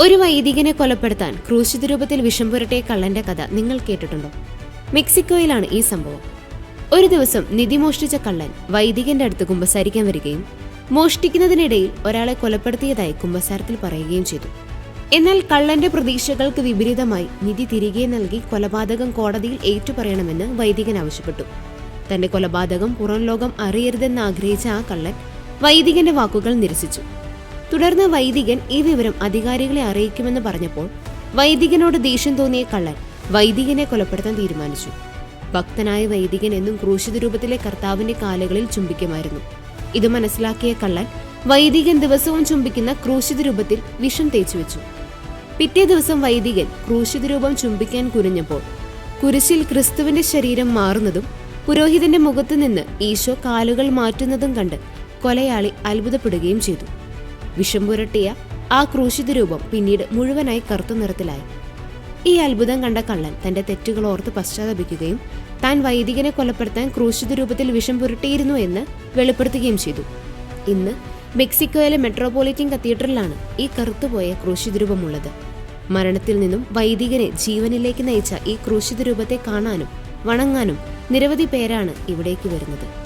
ഒരു വൈദികനെ കൊലപ്പെടുത്താൻ ക്രൂശിത രൂപത്തിൽ വിഷം പുരട്ടിയ കള്ളന്റെ കഥ നിങ്ങൾ കേട്ടിട്ടുണ്ടോ? മെക്സിക്കോയിലാണ് ഈ സംഭവം. ഒരു ദിവസം നിധി മോഷ്ടിച്ച കള്ളൻ വൈദികന്റെ അടുത്ത് കുമ്പസാരിക്കാൻ വരികയും മോഷ്ടിക്കുന്നതിനിടയിൽ ഒരാളെ കൊലപ്പെടുത്തിയതായി കുമ്പസാരത്തിൽ പറയുകയും ചെയ്തു. എന്നാൽ കള്ളന്റെ പ്രതീക്ഷകൾക്ക് വിപരീതമായി നിധി തിരികെ നൽകി കൊലപാതകം കോടതിയിൽ ഏറ്റുപറയണമെന്ന് വൈദികൻ ആവശ്യപ്പെട്ടു. തന്റെ കൊലപാതകം പുറം ലോകം അറിയരുതെന്ന് ആഗ്രഹിച്ച ആ കള്ളൻ വൈദികന്റെ വാക്കുകൾ നിരസിച്ചു. തുടർന്ന് വൈദികൻ ഈ വിവരം അധികാരികളെ അറിയിക്കുമെന്ന് പറഞ്ഞപ്പോൾ വൈദികനോട് ദേഷ്യം തോന്നിയ കള്ളൻ വൈദികനെ കൊലപ്പെടുത്താൻ തീരുമാനിച്ചു. ഭക്തനായ വൈദികൻ എന്നും ക്രൂശിത രൂപത്തിലെ കർത്താവിന്റെ കാലുകളിൽ ചുംബിക്കുമായിരുന്നു. ഇത് മനസ്സിലാക്കിയ കള്ളൻ വൈദികൻ ദിവസവും ചുംബിക്കുന്ന ക്രൂശിത രൂപത്തിൽ വിഷം തേച്ചു വെച്ചു. പിറ്റേ ദിവസം വൈദികൻ ക്രൂശിത രൂപം ചുംബിക്കാൻ കുനിഞ്ഞപ്പോൾ കുരിശിൽ ക്രിസ്തുവിന്റെ ശരീരം മാറുന്നതും പുരോഹിതന്റെ മുഖത്തു നിന്ന് ഈശോ കാലുകൾ മാറ്റുന്നതും കണ്ട് കൊലയാളി അത്ഭുതപ്പെടുകയും ചെയ്തു. വിഷം പുരട്ടിയ ആ ക്രൂശിത രൂപം പിന്നീട് മുഴുവനായി കറുത്ത നിറത്തിലായി. ഈ അത്ഭുതം കണ്ട കള്ളൻ തന്റെ തെറ്റുകൾ ഓർത്ത് പശ്ചാത്തപിക്കുകയും താൻ വൈദികനെ കൊലപ്പെടുത്താൻ ക്രൂശിത രൂപത്തിൽ വിഷം പുരട്ടിയിരുന്നു എന്ന് വെളിപ്പെടുത്തുകയും ചെയ്തു. ഇന്ന് മെക്സിക്കോയിലെ മെട്രോപൊളിറ്റൻ കത്തീഡ്രലിലാണ് ഈ കറുത്തുപോയ ക്രൂശിത രൂപമുള്ളത്. മരണത്തിൽ നിന്നും വൈദികനെ ജീവനിലേക്ക് നയിച്ച ഈ ക്രൂശിത രൂപത്തെ കാണാനും വണങ്ങാനും നിരവധി പേരാണ് ഇവിടേക്ക് വരുന്നത്.